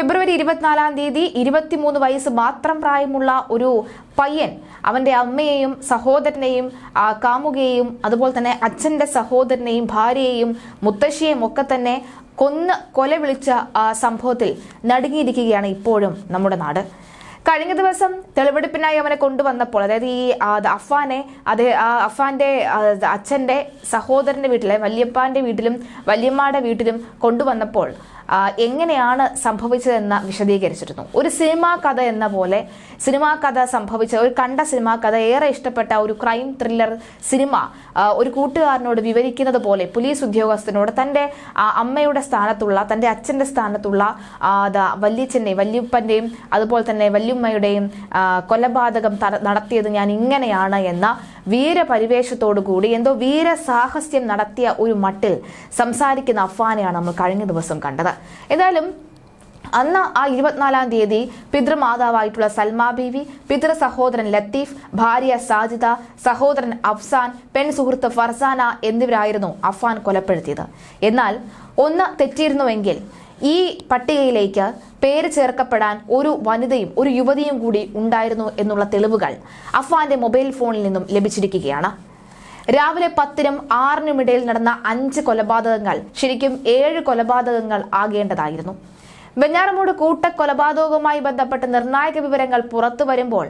ഫെബ്രുവരി ഇരുപത്തിനാലാം തീയതി ഇരുപത്തിമൂന്ന് വയസ്സ് മാത്രം പ്രായമുള്ള ഒരു പയ്യൻ അവന്റെ അമ്മയെയും സഹോദരനെയും കാമുകയെയും അതുപോലെ തന്നെ അച്ഛന്റെ സഹോദരനെയും ഭാര്യയെയും മുത്തശ്ശിയെയും ഒക്കെ തന്നെ കൊന്ന് കൊല വിളിച്ച സംഭവത്തിൽ നടുങ്ങിയിരിക്കുകയാണ് ഇപ്പോഴും നമ്മുടെ നാട്. കഴിഞ്ഞ ദിവസം തെളിവെടുപ്പിനായി അവനെ കൊണ്ടുവന്നപ്പോൾ അതായത് ഈ അഫാനെ അത് ആ അഫാന്റെ അച്ഛന്റെ സഹോദരന്റെ വീട്ടിലെ വല്യപ്പാന്റെ വീട്ടിലും വല്യമ്മയുടെ വീട്ടിലും കൊണ്ടുവന്നപ്പോൾ എങ്ങനെയാണ് സംഭവിച്ചതെന്ന് വിശദീകരിച്ചിരുന്നു. ഒരു സിനിമാ കഥ എന്ന പോലെ സിനിമാ കഥ സംഭവിച്ച ഒരു കണ്ട സിനിമാ കഥ ഏറെ ഇഷ്ടപ്പെട്ട ഒരു ക്രൈം ത്രില്ലർ സിനിമ ഒരു കൂട്ടുകാരനോട് വിവരിക്കുന്നത് പോലെ പോലീസ് ഉദ്യോഗസ്ഥനോട് തന്റെ അമ്മയുടെ സ്ഥാനത്തുള്ള തന്റെ അച്ഛന്റെ സ്ഥാനത്തുള്ള വല്യച്ഛന്റെയും വല്യപ്പന്റെയും അതുപോലെ തന്നെ വല്യമ്മയുടെയും കൊലപാതകം നടത്തിയത് ഞാൻ ഇങ്ങനെയാണ് എന്ന വീരപരിവേഷത്തോടു കൂടി എന്തോ വീരസാഹസ്യം നടത്തിയ ഒരു മട്ടിൽ സംസാരിക്കുന്ന അഫ്വാനെയാണ് നമ്മൾ കഴിഞ്ഞ ദിവസം കണ്ടത്. എന്തായാലും അന്ന് ആ ഇരുപത്തിനാലാം തീയതി പിതൃമാതാവായിട്ടുള്ള സൽമാ ബീവി പിതൃ സഹോദരൻ ലത്തീഫ് ഭാര്യ സാജിദ സഹോദരൻ അഫ്സാൻ പെൺ സുഹൃത്ത് ഫർസാന എന്നിവരായിരുന്നു അഫ്വാൻ കൊലപ്പെടുത്തിയത്. എന്നാൽ ഒന്ന് തെറ്റിയിരുന്നുവെങ്കിൽ ഈ പട്ടികയിലേക്ക് പേര് ചേർക്കപ്പെടാൻ ഒരു വനിതയും ഒരു യുവതിയും കൂടി ഉണ്ടായിരുന്നു എന്നുള്ള തെളിവുകൾ അഫ്വാന്റെ മൊബൈൽ ഫോണിൽ നിന്നും ലഭിച്ചിരിക്കുകയാണ്. രാവിലെ പത്തിനും ആറിനും ഇടയിൽ നടന്ന അഞ്ച് കൊലപാതകങ്ങൾ ശരിക്കും ഏഴ് കൊലപാതകങ്ങൾ ആകേണ്ടതായിരുന്നു. വെഞ്ഞാറമൂട് കൂട്ടക്കൊലപാതകവുമായി ബന്ധപ്പെട്ട് നിർണായക വിവരങ്ങൾ പുറത്തു വരുമ്പോൾ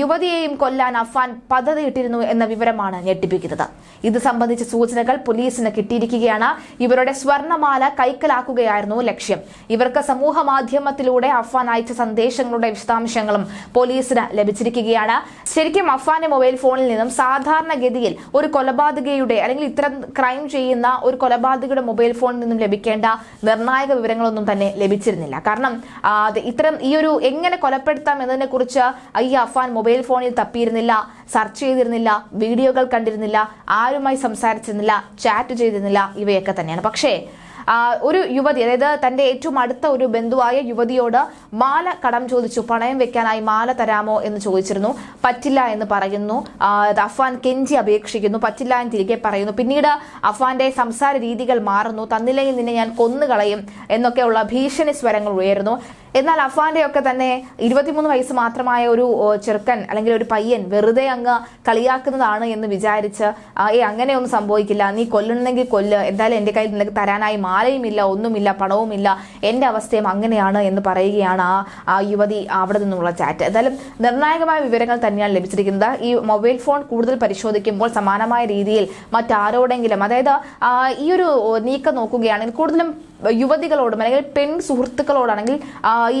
യുവതിയെയും കൊല്ലാൻ അഫാൻ പദ്ധതിയിട്ടിരുന്നു എന്ന വിവരമാണ് ഞെട്ടിപ്പിക്കുന്നത്. ഇത് സംബന്ധിച്ച സൂചനകൾ പോലീസിന് കിട്ടിയിരിക്കുകയാണ്. ഇവരുടെ സ്വർണമാല കൈക്കലാക്കുകയായിരുന്നു ലക്ഷ്യം. ഇവർക്ക് സമൂഹ മാധ്യമത്തിലൂടെ അഫാൻ അയച്ച സന്ദേശങ്ങളുടെ വിശദാംശങ്ങളും പോലീസിന് ലഭിച്ചിരിക്കുകയാണ്. ശരിക്കും അഫാന്റെ മൊബൈൽ ഫോണിൽ നിന്നും സാധാരണഗതിയിൽ ഒരു കൊലപാതകയുടെ അല്ലെങ്കിൽ ഇത്തരം ക്രൈം ചെയ്യുന്ന ഒരു കൊലപാതകയുടെ മൊബൈൽ ഫോണിൽ നിന്നും ലഭിക്കേണ്ട നിർണായക വിവരങ്ങളൊന്നും തന്നെ ലഭിച്ചിരുന്നില്ല. കാരണം ഇത്തരം ഈ ഒരു എങ്ങനെ കൊലപ്പെടുത്താം എന്നതിനെ കുറിച്ച് ഈ അഫാൻ മൊബൈൽ ഫോണിൽ തപ്പിയിരുന്നില്ല സർച്ച് ചെയ്തിരുന്നില്ല വീഡിയോകൾ കണ്ടിരുന്നില്ല ആരുമായി സംസാരിച്ചിരുന്നില്ല ചാറ്റ് ചെയ്തിരുന്നില്ല ഇവയൊക്കെ തന്നെയാണ്. പക്ഷേ ഒരു യുവതി അതായത് തന്റെ ഏറ്റവും അടുത്ത ഒരു ബന്ധുവായ യുവതിയോട് മാല കടം ചോദിച്ചു പണയം വെക്കാനായി മാല തരാമോ എന്ന് ചോദിച്ചിരുന്നു. പറ്റില്ല എന്ന് പറയുന്നു. അഫ്വാൻ കെഞ്ചി അപേക്ഷിക്കുന്നു. പറ്റില്ല എന്ന് തിരികെ പറയുന്നു. പിന്നീട് അഫ്വാന്റെ സംസാര രീതികൾ മാറുന്നു. തന്നില്ലെങ്കിൽ നിന്നെ ഞാൻ കൊന്നുകളയും എന്നൊക്കെയുള്ള ഭീഷണി സ്വരങ്ങൾ ഉയരുന്നു. എന്നാൽ അഫാന്റെ ഒക്കെ തന്നെ ഇരുപത്തിമൂന്ന് വയസ്സ് മാത്രമായ ഒരു ചെറുക്കൻ അല്ലെങ്കിൽ ഒരു പയ്യൻ വെറുതെ അങ്ങ് കളിയാക്കുന്നതാണ് എന്ന് വിചാരിച്ച് ഏ അങ്ങനെയൊന്നും സംഭവിക്കില്ല. നീ കൊല്ലണമെങ്കിൽ കൊല്ല്. എന്തായാലും എന്റെ കയ്യിൽ നിനക്ക് തരാനായി മാലയുമില്ല ഒന്നുമില്ല പണവുമില്ല. എന്റെ അവസ്ഥയും അങ്ങനെയാണ് എന്ന് പറയുകയാണ് ആ ആ യുവതി അവിടെ നിന്നുള്ള ചാറ്റ്. എന്തായാലും നിർണായകമായ വിവരങ്ങൾ തന്നെയാണ് ലഭിച്ചിരിക്കുന്നത്. ഈ മൊബൈൽ ഫോൺ കൂടുതൽ പരിശോധിക്കുമ്പോൾ സമാനമായ രീതിയിൽ മറ്റാരോടെങ്കിലും അതായത് ഈ ഒരു നീക്കം നോക്കുകയാണെങ്കിൽ കൂടുതലും യുവതികളോടും അല്ലെങ്കിൽ പെൺ സുഹൃത്തുക്കളോടാണെങ്കിൽ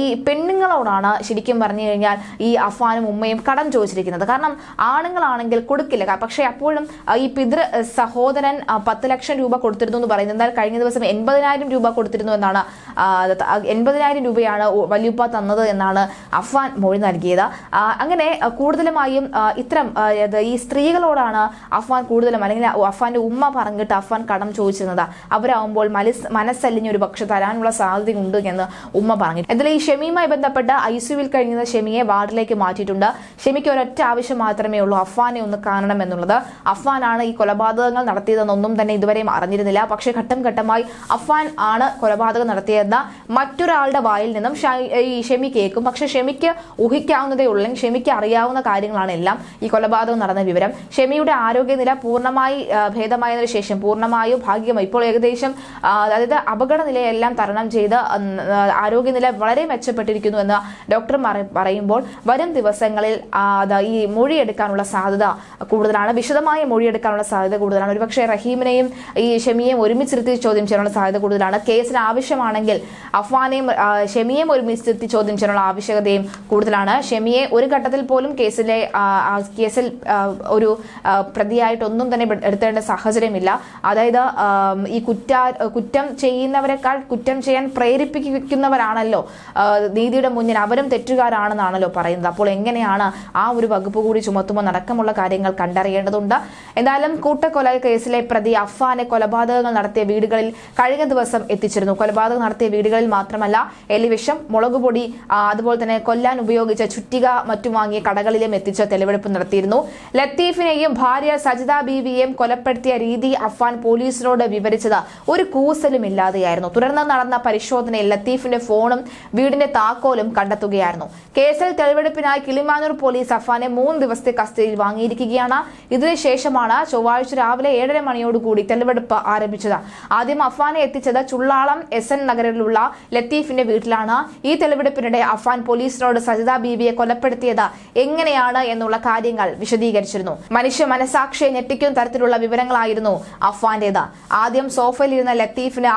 ഈ പെണ്ണുങ്ങളോടാണ് ശരിക്കും പറഞ്ഞു കഴിഞ്ഞാൽ ഈ അഫാനും ഉമ്മയും കടം ചോദിച്ചിരിക്കുന്നത്. കാരണം ആണുങ്ങളാണെങ്കിൽ കൊടുക്കില്ല. പക്ഷേ അപ്പോഴും ഈ പിതൃ സഹോദരൻ പത്ത് ലക്ഷം രൂപ കൊടുത്തിരുന്നു എന്ന് പറയുന്നത് എന്നാൽ കഴിഞ്ഞ ദിവസം എൺപതിനായിരം രൂപ കൊടുത്തിരുന്നു എന്നാണ് എൺപതിനായിരം രൂപയാണ് വല്യുപ്പ തന്നത് എന്നാണ് അഫാൻ മൊഴി നൽകിയത്. അങ്ങനെ കൂടുതലുമായും ഇത്തരം ഈ സ്ത്രീകളോടാണ് അഫ്വാൻ കൂടുതലും അല്ലെങ്കിൽ അഫ്വാന്റെ ഉമ്മ പറഞ്ഞിട്ട് അഫ്വാൻ കടം ചോദിച്ചിരുന്നത്. അവരാകുമ്പോൾ മനസ് മനസ്സലിഞ്ഞ് ഒരു പക്ഷെ തരാനുള്ള സാധ്യതയുണ്ട് എന്ന് ഉമ്മ പറഞ്ഞു. എന്നാൽ ഈ ഷെമിയുമായി ബന്ധപ്പെട്ട് ഐ സിയുവിൽ കഴിയുന്ന ഷെമിയെ വാർഡിലേക്ക് മാറ്റിയിട്ടുണ്ട്. ഷെമിക്ക് ഒരൊറ്റ ആവശ്യം മാത്രമേ ഉള്ളൂ അഫ്വാനെ ഒന്ന് കാണണം എന്നുള്ളത് അഫ്വാനാണ് ഈ കൊലപാതകങ്ങൾ നടത്തിയതെന്നൊന്നും തന്നെ ഇതുവരെയും അറിഞ്ഞിരുന്നില്ല. പക്ഷേ ഘട്ടം ഘട്ടമായി അഫ്വാൻ ആണ് കൊലപാതകം നടത്തിയതെന്ന മറ്റൊരാളുടെ വായിൽ നിന്നും ഈ ഷെമി കേൾക്കും. പക്ഷെ ഷെമിക്ക് ഊഹിക്കാവുന്നതേ ഉള്ളൂ. ഷെമിക്ക് അറിയാവുന്ന കാര്യങ്ങളാണ് എല്ലാം ഈ കൊലപാതകം നടന്ന വിവരം. ഷെമിയുടെ ആരോഗ്യനില പൂർണമായി ഭേദമായതിനു ശേഷം പൂർണമായും ഭാഗ്യമായി ഇപ്പോൾ ഏകദേശം അതായത് അപകട നിലയെല്ലാം തരണം ചെയ്ത് ആരോഗ്യനില വളരെ മെച്ചപ്പെട്ടിരിക്കുന്നു എന്ന് ഡോക്ടർ പറയുമ്പോൾ വരും ദിവസങ്ങളിൽ ഈ മൊഴിയെടുക്കാനുള്ള സാധ്യത കൂടുതലാണ്. വിശദമായ മൊഴിയെടുക്കാനുള്ള സാധ്യത കൂടുതലാണ്. ഒരുപക്ഷെ റഹീമിനെയും ഈ ഷെമിയെയും ഒരുമിച്ചിരുത്തി ചോദ്യം ചെയ്യാനുള്ള സാധ്യത കൂടുതലാണ്. കേസിന് ആവശ്യമാണെങ്കിൽ അഫ്വാനെയും ഷെമിയെയും ഒരുമിച്ചിരുത്തി ചോദ്യം ചെയ്യാനുള്ള ആവശ്യകതയും കൂടുതലാണ്. ഷെമിയെ ഒരു ഘട്ടത്തിൽ പോലും കേസിലെ കേസിൽ ഒരു പ്രതിയായിട്ടൊന്നും തന്നെ എടു- എടുത്തേണ്ട സാഹചര്യമില്ല. അതായത് ഈ കുറ്റ കുറ്റം ചെയ്യുന്നവരെക്കാൾ കുറ്റം ചെയ്യാൻ പ്രേരിപ്പിക്കുന്നവരാണല്ലോ നീതിയുടെ മുന്നിൽ അവരും തെറ്റുകാരാണെന്നാണല്ലോ പറയുന്നത്. അപ്പോൾ എങ്ങനെയാണ് ആ ഒരു വകുപ്പ് കൂടി ചുമത്തുമ്പോൾ നടക്കമുള്ള കാര്യങ്ങൾ കണ്ടറിയേണ്ടതുണ്ട്. എന്തായാലും കൂട്ടക്കൊല കേസിലെ പ്രതി അഫ്ഫാനെ കൊലപാതകങ്ങൾ നടത്തിയ വീടുകളിൽ കഴിഞ്ഞ ദിവസം എത്തിച്ചിരുന്നു. കൊലപാതകം നടത്തിയ വീടുകളിൽ മാത്രമല്ല എലിവിഷം മുളകുപൊടി അതുപോലെ തന്നെ കൊല്ലാൻ ഉപയോഗിച്ച ചുറ്റിക മറ്റും വാങ്ങിയ കടകളിലും എത്തിച്ച തെളിവെടുപ്പ് നടത്തിയിരുന്നു. ലത്തീഫിനെയും ഭാര്യ സജിത ബീവിയെയും കൊലപ്പെടുത്തിയ രീതി അഫ്വാൻ പോലീസിനോട് വിവരിച്ചത് ഒരു കൂസലും ഇല്ലാതെയായിരുന്നു. നൽകുകയായിരുന്നു തുടർന്ന് നടന്ന പരിശോധനയിൽ ലത്തീഫിന്റെ ഫോണും വീടിന്റെ താക്കോലും കണ്ടെത്തുകയായിരുന്നു. കേസിൽ തെളിവെടുപ്പിനായി കിളിമാനൂർ പോലീസ് അഫാനെ മൂന്ന് ദിവസത്തെ കസ്റ്റഡിയിൽ വാങ്ങിയിരിക്കുകയാണ്. ഇതിനുശേഷമാണ് ചൊവ്വാഴ്ച രാവിലെ ഏഴര മണിയോടുകൂടി തെളിവെടുപ്പ് ആരംഭിച്ചത്. ആദ്യം അഫാനെ എത്തിച്ചത് ചുള്ളാളം എസ് എൻ നഗറിലുള്ള ലത്തീഫിന്റെ വീട്ടിലാണ്. ഈ തെളിവെടുപ്പിനിടെ അഫാൻ പോലീസിനോട് സജിത ബീബിയെ കൊലപ്പെടുത്തിയത് എങ്ങനെയാണ് എന്നുള്ള കാര്യങ്ങൾ വിശദീകരിച്ചിരുന്നു. മനുഷ്യ മനസാക്ഷിയെ ഞെട്ടിക്കുന്ന തരത്തിലുള്ള വിവരങ്ങളായിരുന്നു അഫാന്റേത് ആദ്യം സോഫയിലിരുന്ന ലത്തീഫിനെ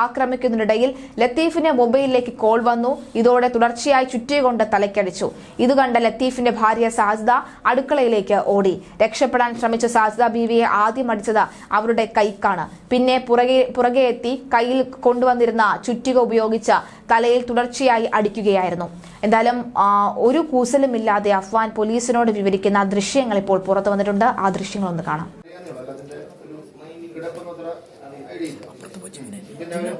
ആക്രമിക്കുന്നതിനിടയിൽ ലത്തീഫിന്റെ മൊബൈലിലേക്ക് കോൾ വന്നു. ഇതോടെ തുടർച്ചയായി ചുറ്റികൊണ്ട് തലയ്ക്കടിച്ചു ഇത് കണ്ട ലത്തീഫിന്റെ ഭാര്യ സാജിദ അടുക്കളയിലേക്ക് ഓടി. രക്ഷപ്പെടാൻ ശ്രമിച്ച സാജിദ ബീവിയെ ആദ്യം അടിച്ചത് അവരുടെ കൈക്കാണ്. പിന്നെ പുറകെ പുറകെ എത്തി കയ്യിൽ കൊണ്ടുവന്നിരുന്ന ചുറ്റിക ഉപയോഗിച്ച തലയിൽ തുടർച്ചയായി അടിക്കുകയായിരുന്നു. എന്തായാലും ഒരു ഒരു കൂസലുമില്ലാതെ അഫ്വാൻ പോലീസിനോട് വിവരിക്കുന്ന ദൃശ്യങ്ങൾ ഇപ്പോൾ പുറത്തു വന്നിട്ടുണ്ട്. ആ ദൃശ്യങ്ങളൊന്ന് കാണാം. അറിയാവുന്നേ പോയി ഇങ്ങനെ. പിന്നെ എന്താണ്?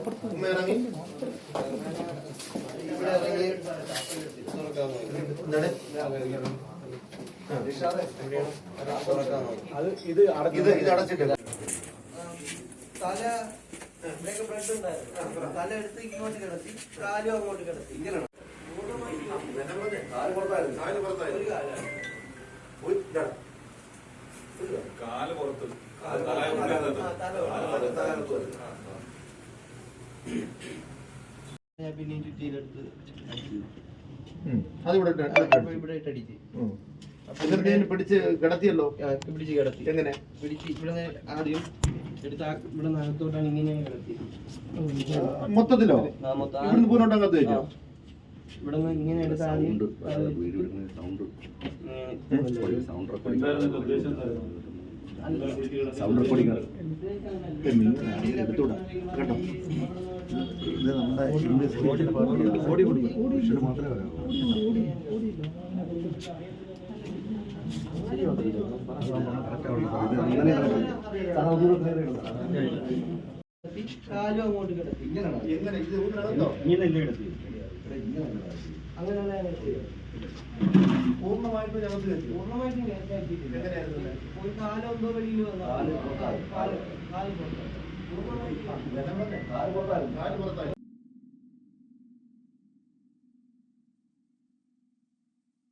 അത് ഇത് ഇത് ഇത് അടച്ചിട്ടില്ല തല ഇവിടെയൊക്കെ ബ്രഷ് ഉണ്ടായിരുന്നു തല എടുത്ത് ഇങ്ങോട്ട് കിടത്തി കാലും അങ്ങോട്ട് കിടത്തി ഇങ്ങനെ ഒരു കാലാണ് കാൽ പുറത്ത്. ചുറ്റിയിലെടുത്ത്. അതിവിടെ അടിച്ചു. ഇവിടെ ഇട്ട് അടിച്ച് ഉം. എന്നിട്ട് ഞാൻ പിടിച്ച് കിടത്തിയല്ലോ? പിടിച്ച് കിടത്തി. എങ്ങനെ? പിടിച്ച് ഇവിടെ ആദ്യം എടുത്ത് ഇവിടെ നകത്തോട്ടാണ് ഇങ്ങനെ കിടത്തി മൊത്തത്തിലോ? ആ, മൊത്തം. ആ- ഇവിടുന്ന് പൂനോട്ട് കത്ത് വെച്ചോ. ഇവിടെ നിന്ന് ഇങ്ങനെ എടുത്ത് ആദ്യം സൗണ്ട് ഇങ്ങനെ റെക്കോർഡിംഗ് എടുത്തൂടാ കേട്ടോ. ഇത് നമ്മുടെ ഓടി ഓടി മനുഷ്യന് മാത്രമേ വരാവൂ. ഇത് അങ്ങനെ കിടത്തി, കാലും അങ്ങോട്ട് കിടത്തി? കിടത്തിയത്. പൂർണമായിട്ട് ഞങ്ങൾക്ക് പൂർണമായിട്ടും? ഒരു കാലം എന്തോ വെളിയിൽ വന്നു കാൽ പുറത്തായി. കാൽ കാൽ പുറത്തായി. പൂർണമായിട്ടും കാൽ പുറത്തായി. കാൽ പുറത്തായി.